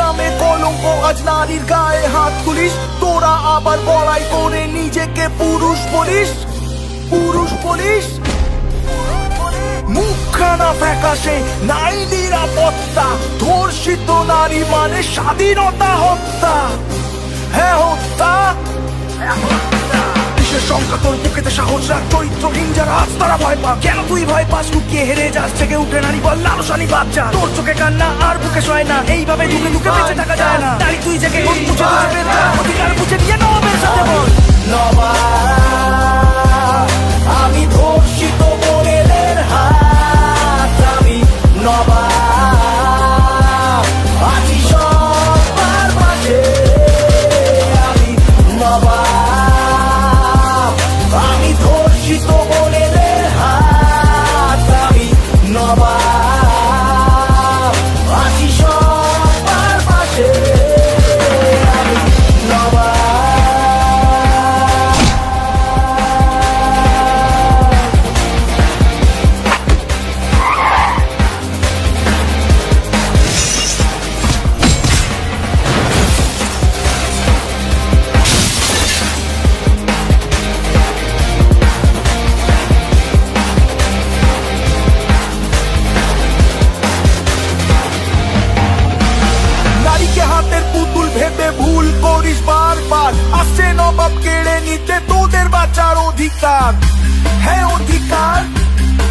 আজ নারীর গায়ে হাত তুলিস। তোরা আবার বড়াই করে নিজেকে পুরুষ বলিস। পুরুষ বলিস? মুখখানা ফ্যাকাশে নাই নিরাপত্তা ধর্ষিত নারী মানে স্বাধীনতা হত্যা। হ্যাঁ হত্যা। কিসের সংখ্যা তোর বুকেতে সাহস রাখ। চরিত্রহীন যারা আজ তারা ভয় পা কেন তুই ভয় পাস? লুকিয়ে হেরে যাস থেকে উঠে নারী বল লালসানি বাচ্চা। তোর চোখে কান্না আর বুকে সয় না। এইভাবে দুকে দুকে বেঁচে থাকা যায় না। তাই তুই জেগে অধিকার high ভেবে ভুল করিস বারবার। আসছে নবাব, কেড়ে নিতে তোদের বাঁচার অধিকার। হ্যাঁ অধিকার।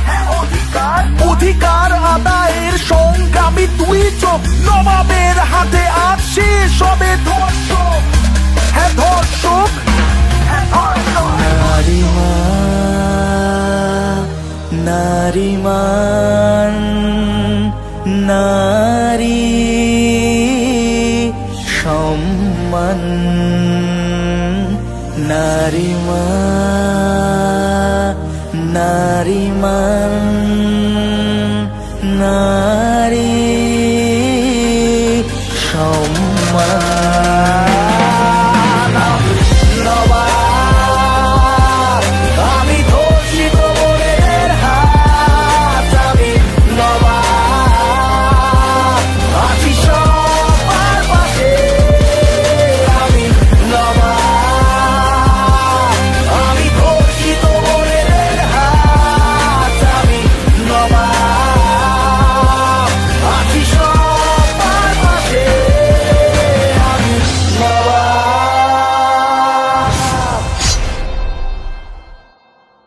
হ্যাঁ অধিকার। অধিকার আদায়ের সংগ্রামী তুই চোখ। নবাবের হাতে শেষ হবে ধর্ষক। হ্যাঁ ধর্ষক। হ্যাঁ ধর্ষক। নারীমান নারী নারীমা নারীমান নারী